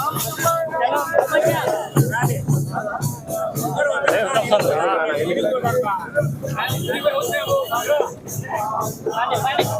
Thank you.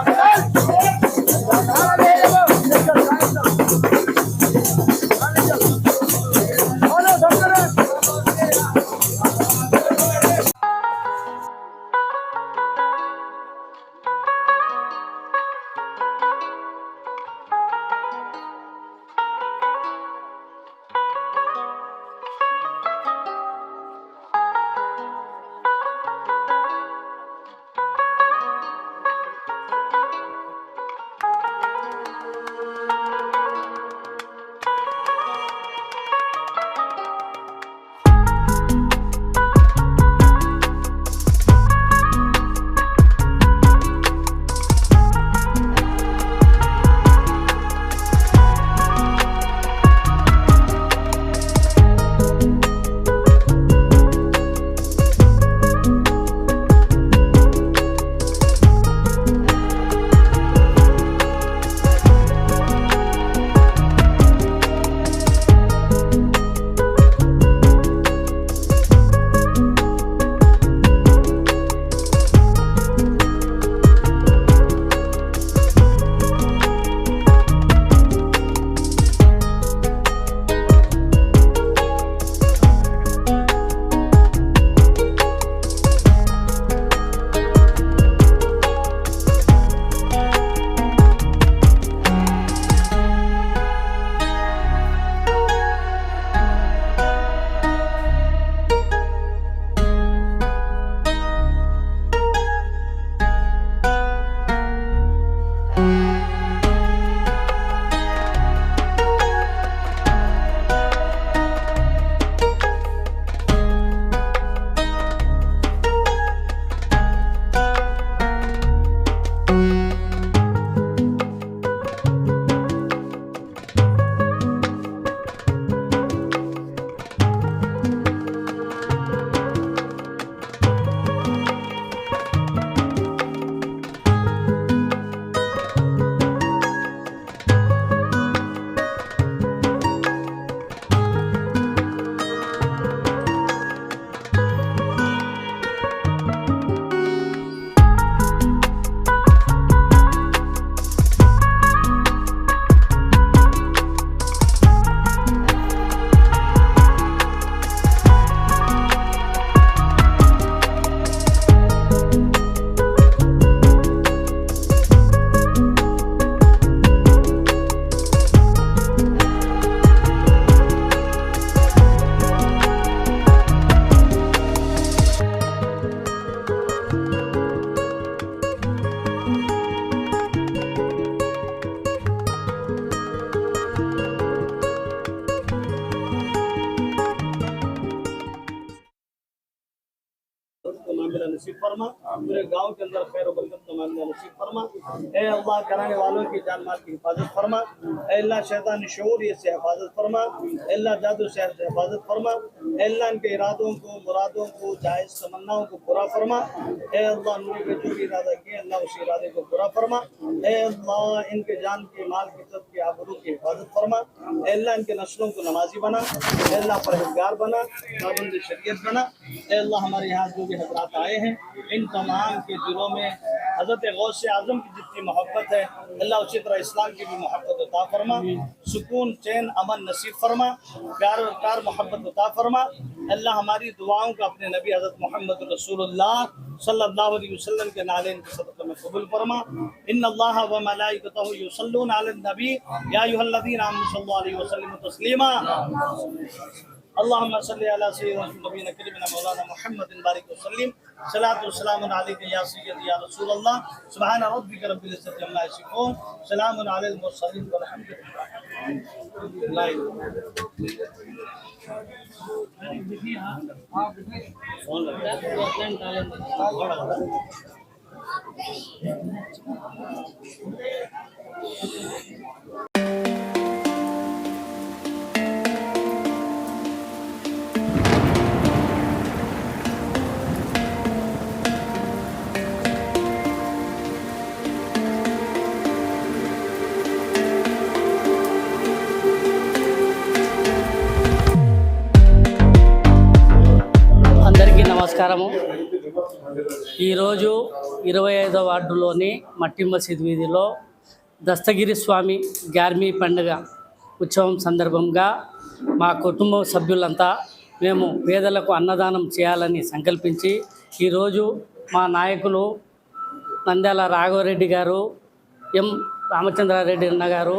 نصیب فرما، پورے گاؤں کے اندر خیر و برکت کا معاملہ نصیب فرما۔ اے اللہ کرانے والوں کی جان مال کی حفاظت فرما۔ اے اللہ شیطان شعور یہ سے حفاظت فرما۔ اے اللہ جادو شہر سے حفاظت فرما۔ اے اللہ ان کے ارادوں کو، مرادوں کو، جائز تمناؤں کو پورا فرما۔ اے اللہ ان کے جو بھی ارادہ کیے، اللہ اس ارادے کو پورا فرما۔ اے اللہ ان کے جان کے مال کی، عزت کی، آبرو کی حفاظت فرما۔ اے اللہ ان کے نسلوں کو نمازی بنا۔ اے اللہ پرہیزگار بنا پابند شریعت بنا۔ اے اللہ ہمارے یہاں جو بھی حضرات آئے ہیں ہیں ان تمام کے دلوں میں حضرت غوث اعظم کی جتنی محبت ہے، اللہ اسی طرح اسلام کی بھی محبت عطا فرما، سکون، چین، امن نصیب فرما، پیار اور کار محبت عطا فرما۔ اللہ ہماری دعاؤں کا اپنے نبی حضرت محمد رسول اللہ صلی اللہ علیہ وسلم کے نالین کے صدقہ میں قبول فرما۔ ان اللہ و ملائکتہ یصلون علی النبی۔ یا ایھا الذین آمنوا صلی اللہ علیہ وسلم تسلیما۔ اللهم صل على سيدنا نبينا كريمنا مولانا محمد بارك وسلم. صلاة والسلام عليك يا سيدي يا رسول الله. سبحان ربك رب العزة عما يصفون سلام على المرسلين والحمد لله నమస్కారము. ఈరోజు ఇరవై ఐదో వార్డులోని మట్టి మసీద్ వీధిలో దస్తగిరి స్వామి గ్యార్మీ పండుగ ఉత్సవం సందర్భంగా మా కుటుంబ సభ్యులంతా మేము పేదలకు అన్నదానం చేయాలని సంకల్పించి ఈరోజు మా నాయకులు నంద్యాల రాఘవరెడ్డి గారు ఎం రామచంద్రారెడ్డి అన్న గారు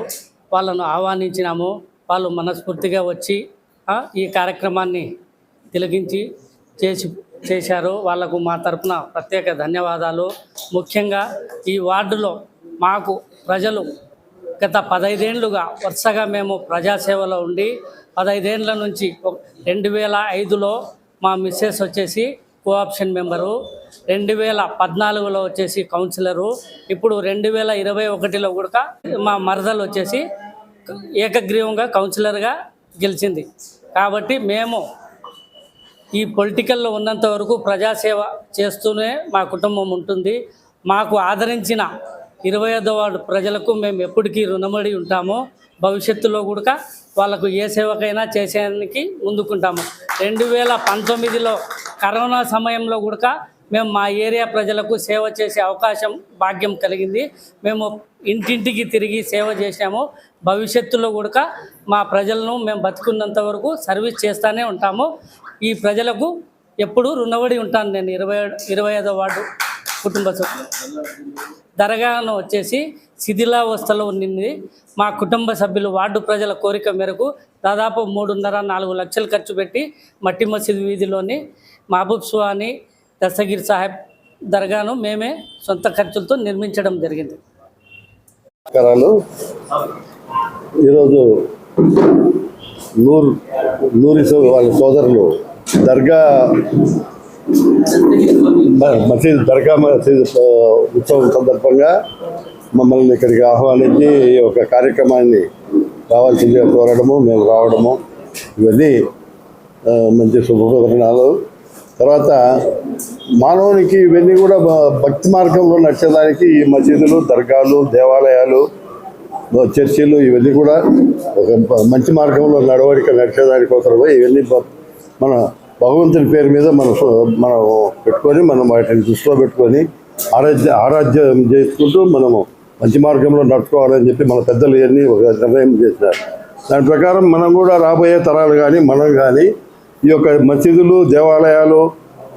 వాళ్ళను ఆహ్వానించినాము. వాళ్ళు మనస్ఫూర్తిగా వచ్చి ఈ కార్యక్రమాన్ని తిలగించి చేసి చేశారు. వాళ్ళకు మా తరపున ప్రత్యేక ధన్యవాదాలు. ముఖ్యంగా ఈ వార్డులో మాకు ప్రజలు గత పదైదేండ్లుగా వరుసగా మేము ప్రజాసేవలో ఉండి పదైదేండ్ల నుంచి ఒక- రెండు వేల ఐదులో మా మిస్సెస్ వచ్చేసి కోఆప్షన్ మెంబరు రెండు వేల పద్నాలుగులో వచ్చేసి కౌన్సిలరు ఇప్పుడు రెండు వేల ఇరవై ఒకటిలో కూడా మా మరదలు వచ్చేసి ఏకగ్రీవంగా కౌన్సిలర్గా గెలిచింది. కాబట్టి మేము ఈ పొలిటికల్లో ఉన్నంత వరకు ప్రజాసేవ చేస్తూనే మా కుటుంబం ఉంటుంది. మాకు ఆదరించిన ఇరవై ఐదో వార్డు ప్రజలకు మేము ఎప్పటికీ రుణపడి ఉంటాము భవిష్యత్తులో కూడా వాళ్ళకు ఏ సేవకైనా చేసేదానికి ముందుకుంటాము. రెండు వేల పంతొమ్మిదిలో కరోనా సమయంలో కూడా మేము మా ఏరియా ప్రజలకు సేవ చేసే అవకాశం భాగ్యం కలిగింది. మేము ఇంటింటికి తిరిగి సేవ చేశాము. భవిష్యత్తులో కూడా మా ప్రజలను మేము బతుకున్నంత వరకు సర్వీస్ చేస్తూనే ఉంటాము. ఈ ప్రజలకు ఎప్పుడూ రుణపడి ఉంటాను నేను. ఇరవై ఇరవై ఐదో వార్డు కుటుంబ సభ్యులు దరగాను వచ్చేసి శిథిలావస్థలో ఉండింది మా కుటుంబ సభ్యులు వార్డు ప్రజల కోరిక మేరకు దాదాపు మూడున్నర నాలుగు లక్షలు ఖర్చు పెట్టి మట్టి మసీద్ వీధిలోని మహబూబ్ సుహాని దసగిరి సాహెబ్ దర్గాను మేమే సొంత ఖర్చులతో నిర్మించడం జరిగింది. ఈరోజు నూరు నూరి వాళ్ళ సోదరులు దర్గా మసీద్ దర్గా మసీద్ ఉత్సవం సందర్భంగా మమ్మల్ని ఇక్కడికి ఆహ్వానించి ఈ యొక్క కార్యక్రమాన్ని రావాల్సిందిగా కోరడము మేము రావడము ఇవన్నీ మంచి శుభపరిణాలు తర్వాత మానవునికి ఇవన్నీ కూడా భక్తి మార్గంలో నడిచేదానికి ఈ మసీదులు దర్గాలు దేవాలయాలు చర్చిలు ఇవన్నీ కూడా ఒక మంచి మార్గంలో నడవడిక నడిచేదానికోసమే ఇవన్నీ మన భగవంతుని పేరు మీద మనం మనం పెట్టుకొని మనం వాటిని దృష్టిలో పెట్టుకొని ఆరాధ్య ఆరాధ్యం చేసుకుంటూ మనము మంచి మార్గంలో నడుచుకోవాలని చెప్పి మన పెద్దలు ఇవన్నీ ఒక నిర్ణయం చేశారు. దాని ప్రకారం మనం కూడా రాబోయే తరాలు కానీ మనం కానీ ఈ యొక్క మసీదులు దేవాలయాలు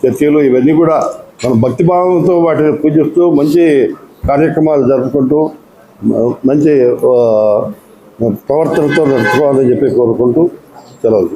చర్చలు ఇవన్నీ కూడా మన భక్తిభావంతో వాటిని పూజిస్తూ మంచి కార్యక్రమాలు జరుపుకుంటూ మంచి ప్రవర్తనతో నడుచుకోవాలని చెప్పి కోరుకుంటూ సెలవు